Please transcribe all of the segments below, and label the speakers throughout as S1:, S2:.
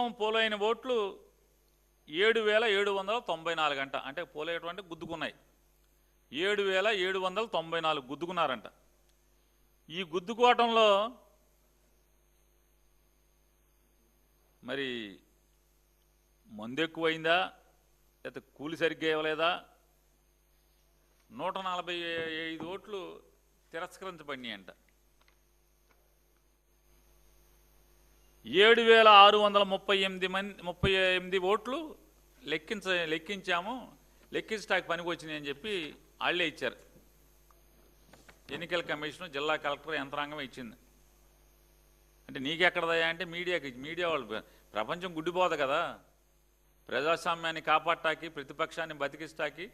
S1: మొత్తం పోలైన ఓట్లు ఏడు వేల ఏడు వందల తొంభై నాలుగు అంట అంటే పోలేటువంటి గుద్దుకున్నాయి. ఏడు వేల ఏడు వందల తొంభై నాలుగు గుద్దుకున్నారంట. ఈ గుద్దుకోవటంలో మరి మందు ఎక్కువైందా లేకపోతే కూలి సరిగ్గా ఇవ్వలేదా? నూట నలభై ఐదు ఓట్లు తిరస్కరించబడినాయి అంట ఏడు వేల ఆరు వందల ముప్పై ఎనిమిది మంది ముప్పై ఎనిమిది ఓట్లు లెక్కించ లెక్కించాము. లెక్కించడానికి పనికి వచ్చినాయి అని చెప్పి వాళ్ళే ఇచ్చారు. ఎన్నికల కమిషన్ జిల్లా కలెక్టర్ యంత్రాంగం ఇచ్చింది. అంటే నీకెక్కడదయా అంటే మీడియాకి మీడియా వాళ్ళు ప్రపంచం గుడ్డిపోదు కదా. ప్రజాస్వామ్యాన్ని కాపాడటానికి ప్రతిపక్షాన్ని బతికిస్తాకి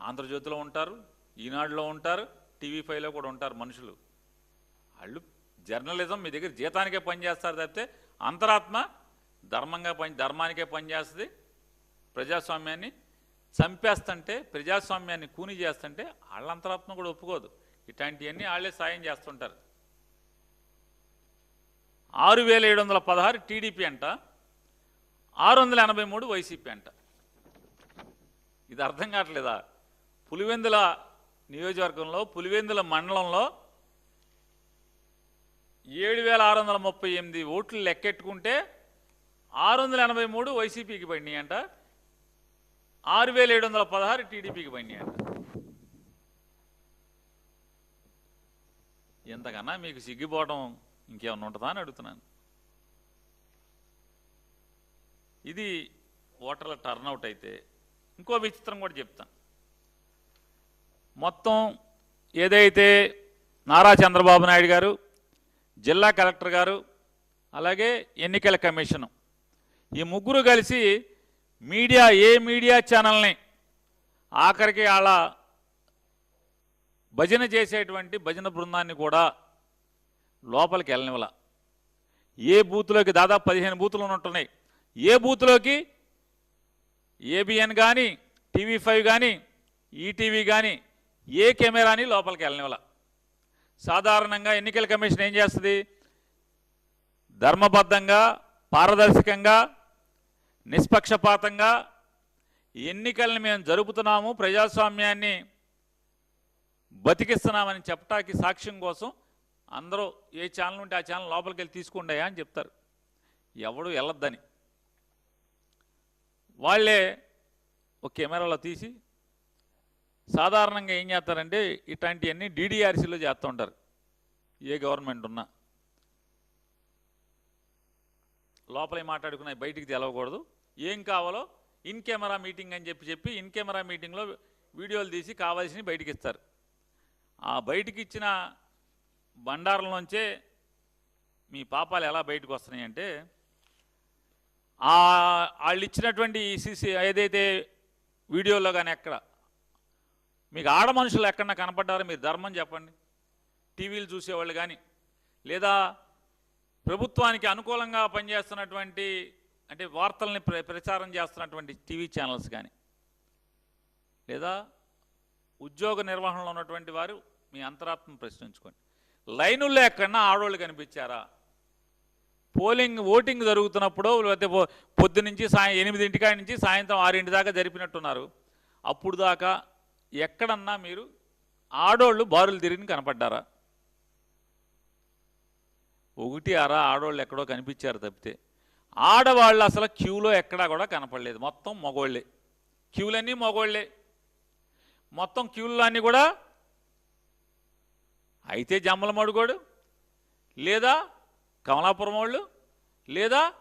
S1: ఆంధ్రజ్యోతిలో ఉంటారు ఈనాడులో ఉంటారు టీవీ ఫైవ్లో కూడా ఉంటారు మనుషులు. వాళ్ళు జర్నలిజం మీ దగ్గర జీతానికే పనిచేస్తారు తప్పితే అంతరాత్మ ధర్మంగా పని ధర్మానికే పనిచేస్తుంది. ప్రజాస్వామ్యాన్ని చంపేస్తుంటే ప్రజాస్వామ్యాన్ని కూని చేస్తుంటే వాళ్ళ అంతరాత్మ కూడా ఒప్పుకోదు. ఇట్లాంటివన్నీ వాళ్ళే సాయం చేస్తుంటారు. ఆరు వేల ఏడు వందల పదహారు టీడీపీ అంట ఆరు వందల ఎనభై మూడు వైసీపీ అంట. ఇది అర్థం కావట్లేదా? పులివెందుల నియోజకవర్గంలో పులివెందుల మండలంలో ఏడు వేల ఆరు వందల ముప్పై ఎనిమిది ఓట్లు లెక్కెట్టుకుంటే ఆరు వందల ఎనభై మూడు వైసీపీకి పడినాయి అంట ఆరు వేల ఏడు వందల పదహారు టీడీపీకి పడినాయి అంట ఎంతకన్నా మీకు సిగ్గిపోవడం ఇంకేమన్నా ఉంటుందా అని అడుగుతున్నాను. ఇది ఓటర్ల టర్నౌట్ అయితే ఇంకో విచిత్రం కూడా చెప్తాను. మొత్తం ఏదైతే నారా చంద్రబాబు నాయుడు గారు జిల్లా కలెక్టర్ గారు అలాగే ఎన్నికల కమిషను. ఈ ముగ్గురు కలిసి మీడియా ఏ మీడియా ఛానల్ని ఆఖరికి వాళ్ళ భజన చేసేటువంటి భజన బృందాన్ని కూడా లోపలికి వెళ్ళనివ్వాల. ఏ బూత్లోకి దాదాపు పదిహేను బూతులు ఉంటున్నాయి ఏ బూత్లోకి? ఏబిఎన్ కానీ టీవీ ఫైవ్ కానీ ఈటీవీ కానీ ఏ కెమెరాని లోపలికి వెళ్ళనివ్వాల. సాధారణంగా ఎన్నికల కమిషన్ ఏం చేస్తుంది? ధర్మబద్ధంగా పారదర్శకంగా నిష్పక్షపాతంగా ఎన్నికల్ని మేము జరుపుతున్నాము ప్రజాస్వామ్యాన్ని బతికిస్తున్నామని చెప్పటానికి సాక్ష్యం కోసం అందరూ ఏ ఛానల్ ఉంటే ఆ ఛానల్ లోపలికి వెళ్ళి తీసుకుండాయా అని చెప్తారు. ఎవడు వెళ్ళొద్దని. వాళ్ళే ఒక కెమెరాలో తీసి సాధారణంగా ఏం చేస్తారంటే ఇట్లాంటివన్నీ డీడీఆర్సీలో చేస్తూ ఉంటారు. ఏ గవర్నమెంట్ ఉన్నా. లోపలే మాట్లాడుకున్నాయి బయటికి తెలవకూడదు. ఏం కావాలో ఇన్ కెమెరా మీటింగ్ అని చెప్పి చెప్పి ఇన్ కెమెరా మీటింగ్లో వీడియోలు తీసి కావాల్సినవి బయటికి ఇస్తారు ఆ బయటికి ఇచ్చిన బండారంలోంచే మీ పాపాలు ఎలా బయటకు వస్తున్నాయి అంటే వాళ్ళు ఇచ్చినటువంటి ఈ సీసీ ఏదైతే వీడియోలో కానీ ఎక్కడ మీకు ఆడ మనుషులు ఎక్కడన్నా కనపడ్డారో? మీరు ధర్మం చెప్పండి. టీవీలు చూసేవాళ్ళు కానీ లేదా ప్రభుత్వానికి అనుకూలంగా పనిచేస్తున్నటువంటి అంటే వార్తల్ని ప్ర ప్రచారం చేస్తున్నటువంటి టీవీ ఛానల్స్ కానీ లేదా ఉద్యోగ నిర్వహణలో ఉన్నటువంటి వారు మీ అంతరాత్మ ప్రశ్నించుకోండి. లైనుల్లో ఎక్కడన్నా ఆడవాళ్ళు కనిపించారా? పోలింగ్ ఓటింగ్ జరుగుతున్నప్పుడు లేకపోతే పొద్దు నుంచి సాయం ఎనిమిదింటికాడి నుంచి సాయంత్రం ఆరింటి దాకా జరిపినట్టున్నారు. అప్పుడు దాకా ఎక్కడన్నా మీరు ఆడోళ్ళు బారులు తిరిగి కనపడ్డారా? ఒకటి అరా ఆడవాళ్ళు ఎక్కడో కనిపించారు తప్పితే. ఆడవాళ్ళు అసలు క్యూలో ఎక్కడా కూడా కనపడలేదు. మొత్తం మగోళ్ళే. క్యూలన్నీ మగోళ్ళే. మొత్తం క్యూల్లో అన్నీ కూడా అయితే జమ్మల మడుగోడు లేదా కమలాపురం వాళ్ళు లేదా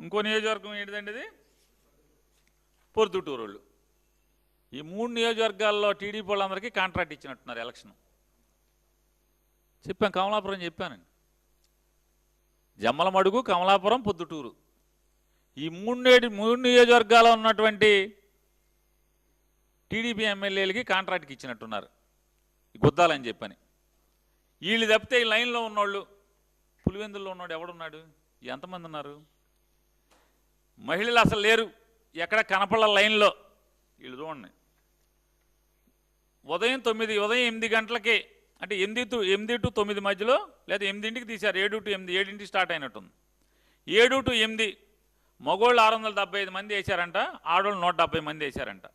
S1: ఇంకో నియోజకవర్గం ఏంటిదండి ఇది? పొద్దుటూరు వాళ్ళు ఈ మూడు నియోజకవర్గాల్లో టీడీపీ వాళ్ళందరికీ కాంట్రాక్ట్ ఇచ్చినట్టున్నారు ఎలక్షన్. చెప్పాను కమలాపురం చెప్పానండి జమ్మలమడుగు కమలాపురం పొద్దుటూరు. ఈ మూడు నేటి మూడు నియోజకవర్గాల్లో ఉన్నటువంటి టీడీపీ ఎమ్మెల్యేలకి కాంట్రాక్ట్కి ఇచ్చినట్టున్నారు. ఈ గుద్దాలని చెప్పని. వీళ్ళు తప్పితే ఈ లైన్లో ఉన్నోళ్ళు పులివెందుల్లో ఉన్నాడు ఎవడున్నాడు? ఎంతమంది ఉన్నారు? మహిళలు అసలు లేరు. ఎక్కడ కనపడ లైన్లో? వీళ్ళు చూడండి. ఉదయం తొమ్మిది ఉదయం ఎనిమిది గంటలకి అంటే ఎనిమిది టు ఎనిమిది టు తొమ్మిది మధ్యలో లేదా ఎనిమిదింటికి తీశారు ఏడు టు ఎనిమిది ఏడింటికి స్టార్ట్ అయినట్టుంది. ఏడు టు ఎనిమిది మగోళ్ళు ఆరు వందల డెబ్బై ఐదు మంది వేశారంట ఆడోళ్ళు నూట డెబ్బై మంది వేశారంట.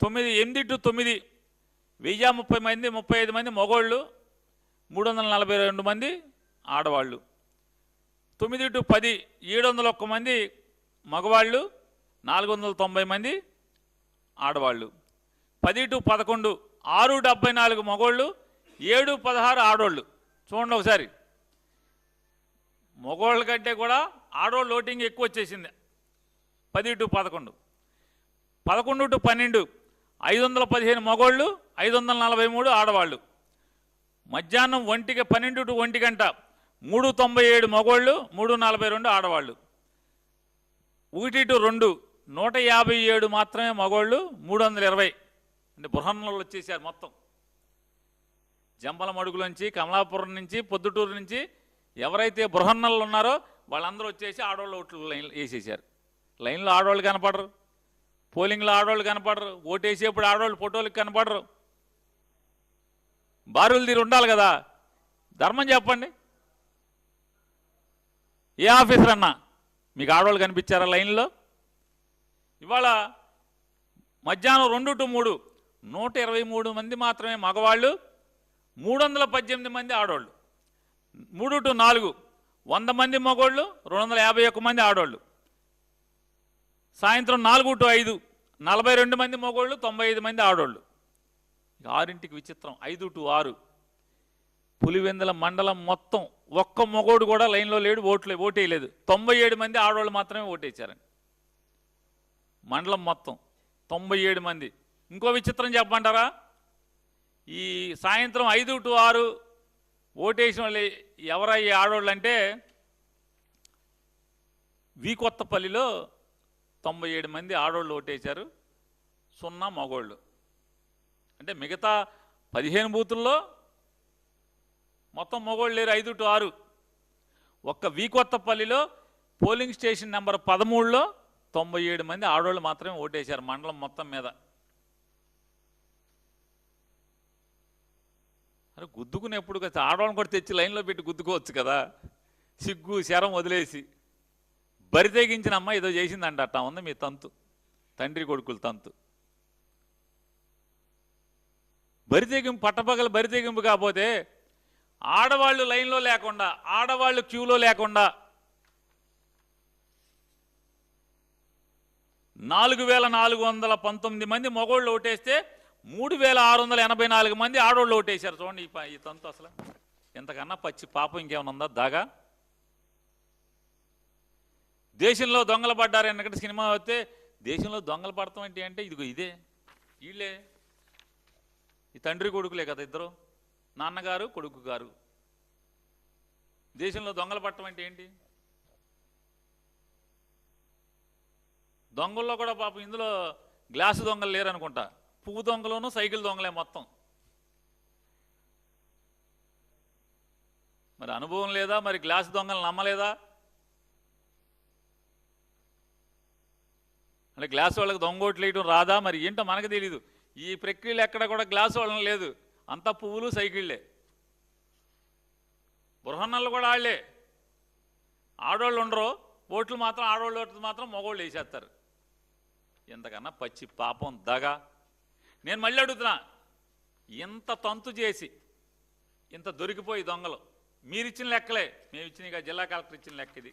S1: తొమ్మిది ఎనిమిది టు తొమ్మిది వెయ్యి ముప్పై మంది ముప్పై ఐదు మంది మగోళ్ళు మూడు వందల నలభై రెండు మంది ఆడవాళ్ళు. తొమ్మిది టు పది ఏడు వందల ఒక్క మంది మగవాళ్ళు నాలుగు వందల తొంభై మంది ఆడవాళ్ళు. పది టు పదకొండు ఆరు డెబ్బై నాలుగు మగోళ్ళు ఏడు పదహారు ఆడోళ్ళు. చూడండి ఒకసారి. మగోళ్ళ కంటే కూడా ఆడోళ్ళు ఓటింగ్ ఎక్కువ వచ్చేసింది. పది టు పదకొండు. పదకొండు టు పన్నెండు ఐదు వందల పదిహేను మగోళ్ళు ఐదు వందల నలభై మూడు ఆడవాళ్ళు. మధ్యాహ్నం ఒంటికి పన్నెండు టు ఒంటి గంట మూడు తొంభై ఏడు మగోళ్ళు మూడు నలభై రెండు ఆడవాళ్ళు. ఒకటి టు రెండు నూట యాభై ఏడు మాత్రమే మగోళ్ళు మూడు వందల ఇరవై. అంటే బృహన్నలు వచ్చేసారు మొత్తం. జంబల మడుగు నుంచి కమలాపురం నుంచి పొద్దుటూరు నుంచి ఎవరైతే బృహన్నలు ఉన్నారో వాళ్ళందరూ వచ్చేసి ఆడవాళ్ళు ఓట్లు లైన్ వేసేసారు లైన్లో ఆడవాళ్ళు కనపడరు. పోలింగ్లో ఆడవాళ్ళు కనపడరు. ఓటేసేప్పుడు ఆడవాళ్ళు ఫోటోలకు కనపడరు. బారులు తీరు ఉండాలి కదా. ధర్మం చెప్పండి. ఏ ఆఫీసర్ అన్నా మీకు ఆడవాళ్ళు కనిపించారా లైన్లో? ఇవాళ మధ్యాహ్నం రెండు టు మూడు నూట ఇరవై మూడు మంది మాత్రమే మగవాళ్ళు మూడు వందల పద్దెనిమిది మంది ఆడవాళ్ళు మూడు టు నాలుగు వంద మంది మగవాళ్ళు రెండు వందల యాభై ఒక్క మంది ఆడవాళ్ళు సాయంత్రం నాలుగు టు ఐదు నలభై రెండు మంది మగవాళ్ళు తొంభై ఐదు మంది ఆడవాళ్ళు ఆరింటికి విచిత్రం ఐదు టు ఆరు. పులివెందుల మండలం మొత్తం ఒక్క మగోడు కూడా లైన్లో లేడు ఓట్లే ఓటేయలేదు. తొంభై ఏడు మంది ఆడవాళ్ళు మాత్రమే ఓటేశారండి. మండలం మొత్తం తొంభై ఏడు మంది. ఇంకో విచిత్రం చెప్పమంటారా? ఈ సాయంత్రం ఐదు టు ఆరు ఓటేసిన వాళ్ళు ఎవరయ్యే ఆడవాళ్ళు అంటే వి కొత్తపల్లిలో తొంభై ఏడు మంది ఆడవాళ్ళు ఓటేశారు. సున్నా మగోళ్ళు. అంటే మిగతా పదిహేను బూతుల్లో మొత్తం మగోళ్ళు లేరు ఐదు టు ఆరు. ఒక్క వి కొత్తపల్లిలో పోలింగ్ స్టేషన్ నెంబర్ పదమూడులో తొంభై ఏడు మంది ఆడవాళ్ళు మాత్రమే ఓటేశారు మండలం మొత్తం మీద. అరే గుద్దుకునేప్పుడు కదా ఆడవాళ్ళని కూడా తెచ్చి లైన్లో పెట్టి గుద్దుకోవచ్చు కదా. సిగ్గు శరం వదిలేసి. బరి తెగించిన అమ్మ ఏదో చేసిందంట అట్టా ఉంది మీ తంతు తండ్రి కొడుకులు తంతు. బరి తెగింపు పట్టపగల బరి తెగింపు కాకపోతే ఆడవాళ్ళు లైన్లో లేకుండా ఆడవాళ్ళు క్యూలో లేకుండా నాలుగు వేల నాలుగు వందల పంతొమ్మిది మంది మగోళ్ళు ఓటేస్తే మూడు వేల ఆరు వందల ఎనభై నాలుగు మంది ఆడోళ్ళు ఓటేశారు. చూడండి ఈ తంతు అసలు. ఇంతకన్నా పచ్చి పాపం ఇంకేమైనా ఉందా? దాగా? దేశంలో దొంగలు పడ్డారు ఎన్నకటి సినిమా వస్తే దేశంలో దొంగలు పడతాం ఏంటి? అంటే ఇదిగో ఇదే. వీళ్ళే. ఈ తండ్రి కొడుకులే కదా ఇద్దరు. నాన్నగారు కొడుకు గారు. దేశంలో దొంగలు పట్టడం అంటే ఏంటి? దొంగల్లో కూడా పాపం ఇందులో గ్లాసు దొంగలు లేరనుకుంటా. పువ్వు దొంగలోనూ సైకిల్ దొంగలే మొత్తం. మరి అనుభవం లేదా? మరి గ్లాసు దొంగలు నమ్మలేదా? అంటే గ్లాస్ వాళ్ళకి దొంగోట్లు వేయడం రాదా? మరి ఏంటో మనకు తెలీదు. ఈ ప్రక్రియలు ఎక్కడ కూడా గ్లాస్ వాళ్ళని లేదు. అంతా పువ్వులు సైకిళ్ళే. బృహన్నలు కూడా వాళ్ళే ఆడవాళ్ళు ఉండరు. ఓట్లు మాత్రం ఆడవాళ్ళు ఓట్లు మాత్రం మగవాళ్ళు వేసేస్తారు. ఎంతకన్నా పచ్చి పాపం దగ. నేను మళ్ళీ అడుగుతున్నా ఇంత తంతు చేసి ఇంత దొరికిపోయి దొంగలు మీరిచ్చిన లెక్కలే. మేము ఇచ్చిన ఇక జిల్లా కలెక్టర్ ఇచ్చిన లెక్క ఇది.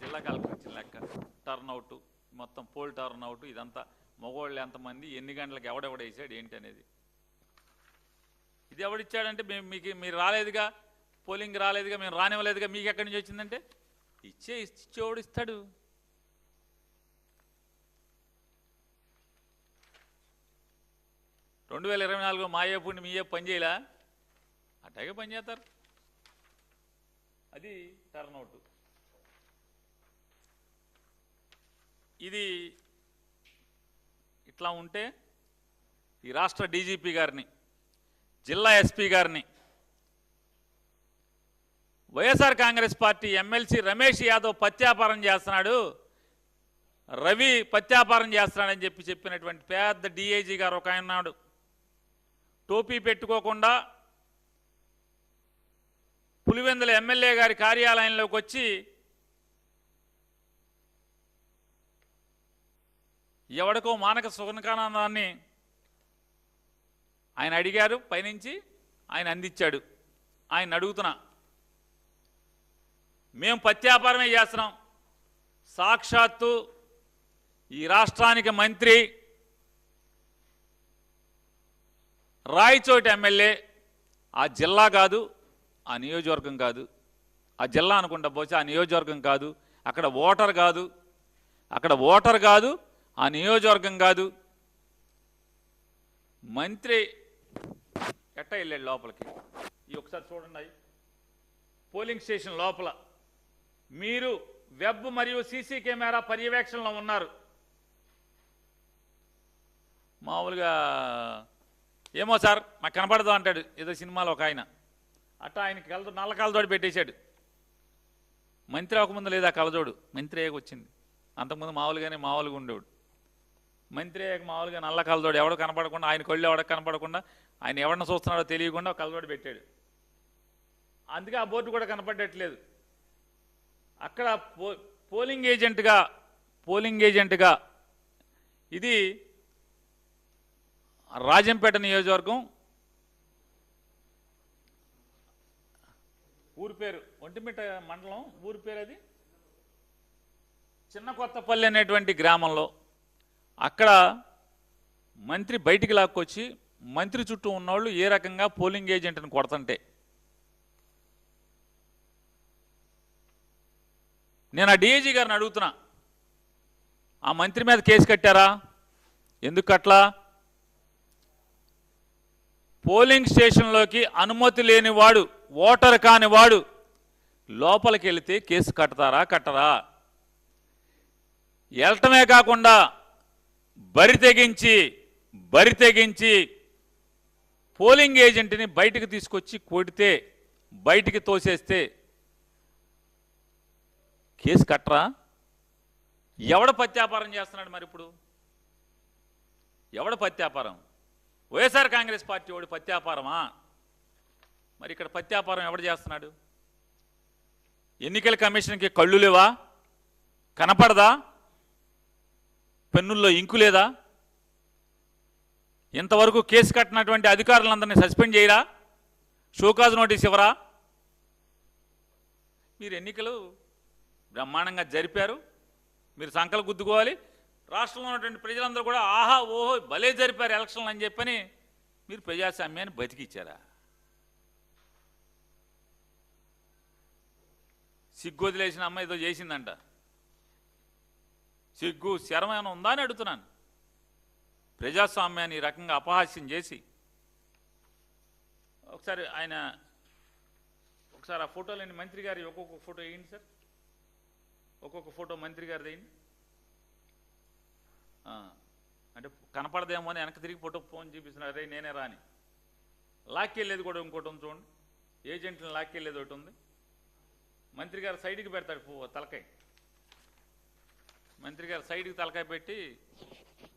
S1: జిల్లా కలెక్టర్ ఇచ్చిన లెక్క. టర్న్ అవుట్ మొత్తం పోల్ టర్న్ అవుట్ ఇదంతా మగవాళ్ళు ఎంతమంది ఎన్ని గంటలకు ఎవడెవడేసాడు ఏంటి అనేది. ఇది ఎవడిచ్చాడంటే మేము మీకు మీరు రాలేదుగా పోలింగ్ రాలేదుగా మేము రానివ్వలేదుగా మీకు ఎక్కడి నుంచి వచ్చిందంటే ఇచ్చే ఇచ్చేవాడు ఇస్తాడు. రెండు వేల ఇరవై నాలుగు మా ఏపుండి మీ ఏ పనిచేయలా అట్టాగే పని చేస్తారు. అది టర్నౌట్ ఇది ఇట్లా ఉంటే ఈ రాష్ట్ర డీజీపీ గారిని జిల్లా ఎస్పీ గారిని YSR Congress party MLC Ramesh Yadav పత్యాపారం చేస్తున్నాడు. రవి పత్యాపారం చేస్తున్నాడని చెప్పి చెప్పినటువంటి పెద్ద డిఐజీ గారు ఒక ఆయన ఉన్నాడు. టోపీ పెట్టుకోకుండా పులివెందుల ఎమ్మెల్యే గారి కార్యాలయంలోకి వచ్చి ఎవడికో మానక సుగనకానందాన్ని ఆయన అడిగారు పైనుంచి ఆయన అందించాడు. ఆయన అడుగుతున్నా మేము పత్యాపారమే చేస్తున్నాం. సాక్షాత్తు ఈ రాష్ట్రానికి మంత్రి రాయచోటి ఎమ్మెల్యే ఆ జిల్లా కాదు ఆ నియోజకవర్గం కాదు. ఆ జిల్లా అనుకుంటా పోతే ఆ నియోజకవర్గం కాదు అక్కడ ఓటర్ కాదు అక్కడ ఓటర్ కాదు ఆ నియోజకవర్గం కాదు. మంత్రి ఎట్ట వెళ్ళాడు లోపలికి? ఈ ఒకసారి చూడండి పోలింగ్ స్టేషన్ లోపల మీరు వెబ్ మరియు సీసీ కెమెరా పర్యవేక్షణలో ఉన్నారు. మామూలుగా ఏమో సార్ మాకు కనపడదు అంటాడు. ఏదో సినిమాలో ఒక ఆయన. అట్ట ఆయనకి కలదు నల్ల కలదోడు పెట్టేశాడు. మంత్రి అవ్వకముందు లేదా కలజోడు మంత్రి అయ్యకు వచ్చింది. అంతకుముందు మామూలుగానే మామూలుగా ఉండేవాడు. మంత్రి అయ్యకు మామూలుగా నల్ల కలదోడు ఎవడో కనపడకుండా ఆయన కళ్ళు ఎవడో కనపడకుండా ఆయన ఎవరిని చూస్తున్నాడో తెలియకుండా ఒక కలదోడు పెట్టాడు. అందుకే ఆ బోర్డు కూడా కనపడట్లేదు. అక్కడ పో పోలింగ్ ఏజెంట్గా పోలింగ్ ఏజెంట్గా ఇది రాజంపేట నియోజకవర్గం. ఊరి పేరు ఒంటిమిట్ట మండలం. ఊరి పేరు అది? చిన్న కొత్తపల్లి అనేటువంటి గ్రామంలో అక్కడ మంత్రి బయటికి లాక్కొచ్చి మంత్రి చుట్టూ ఉన్నవాళ్ళు ఏ రకంగా పోలింగ్ ఏజెంట్ని కొడతంటే. నేను ఆ డిఐజీ గారిని అడుగుతున్నా ఆ మంత్రి మీద కేసు కట్టారా? ఎందుకు కట్లా పోలింగ్ స్టేషన్లోకి అనుమతి లేనివాడు ఓటర్ కానివాడు లోపలికి వెళితే కేసు కడతారా కట్టరా? వెళ్ళటమే కాకుండా బరి తెగించి బరి తెగించి పోలింగ్ ఏజెంట్ని బయటికి తీసుకొచ్చి కొడితే బయటికి తోసేస్తే కేసు కట్టరా? ఎవడ పత్యాపారం చేస్తున్నాడు మరి ఇప్పుడు? ఎవడ పత్యాపారం వైఎస్ఆర్ కాంగ్రెస్ పార్టీ వాడు పత్యాపారమా? మరి ఇక్కడ పత్యాపారం ఎవడు చేస్తున్నాడు? ఎన్నికల కమిషన్కి కళ్ళు లేవా? కనపడదా? పెన్నుల్లో ఇంకు లేదా? ఇంతవరకు కేసు కట్టినటువంటి అధికారులందరినీ సస్పెండ్ చేయరా? షోకాజ్ నోటీస్ ఇవ్వరా? మీరు ఎన్నికలు బ్రహ్మాండంగా జరిపారు. మీరు సంకలు గుద్దుకోవాలి. రాష్ట్రంలో ఉన్నటువంటి ప్రజలందరూ కూడా ఆహా ఓహో భలే జరిపారు ఎలక్షన్లు అని చెప్పని మీరు ప్రజాస్వామ్యాన్ని బతికిచ్చారా? సిగ్గు వదిలేసిన అమ్మాయి ఏదో చేసిందంట. సిగ్గు శరం ఏమైనా ఉందా అని అడుగుతున్నాను. ప్రజాస్వామ్యాన్ని ఈ రకంగా అపహాస్యం చేసి ఒకసారి ఆయన ఒకసారి ఆ ఫోటోలేని మంత్రి గారి ఒక్కొక్క ఫోటో వేయండి సార్. ఒక్కొక్క ఫోటో మంత్రి గారిది వేయండి. అంటే కనపడదేమో అని వెనక తిరిగి ఫోటో ఫోన్ చూపిస్తున్నారు. అరే నేనే రాని. లాక్కెళ్ళేది కూడా ఇంకోటి ఉంది చూడండి. ఏజెంట్ని లాక్కెళ్ళేది ఒకటి ఉంది. మంత్రి గారు సైడ్కి పెడతాడు పో- తలకాయ. మంత్రి గారు సైడ్కి తలకాయ పెట్టి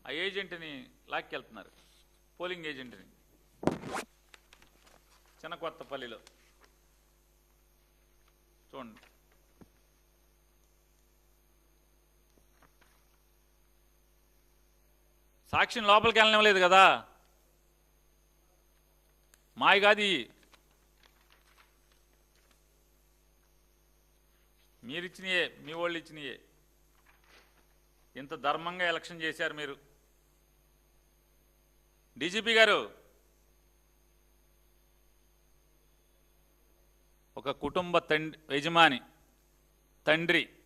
S1: ఆ ఏజెంట్ని లాక్కెళ్తున్నారు పోలింగ్ ఏజెంట్ని. చిన్న కొత్తపల్లిలో చూడండి. సాక్షిని లోపలికి వెళ్ళనివ్వలేదు కదా. మాయ కాదు మీరిచ్చినయే మీ వాళ్ళు ఇచ్చినయే ఇంత ధర్మంగా ఎలక్షన్ చేశారు మీరు. డీజీపీ గారు ఒక కుటుంబ తండ్రి యజమాని తండ్రి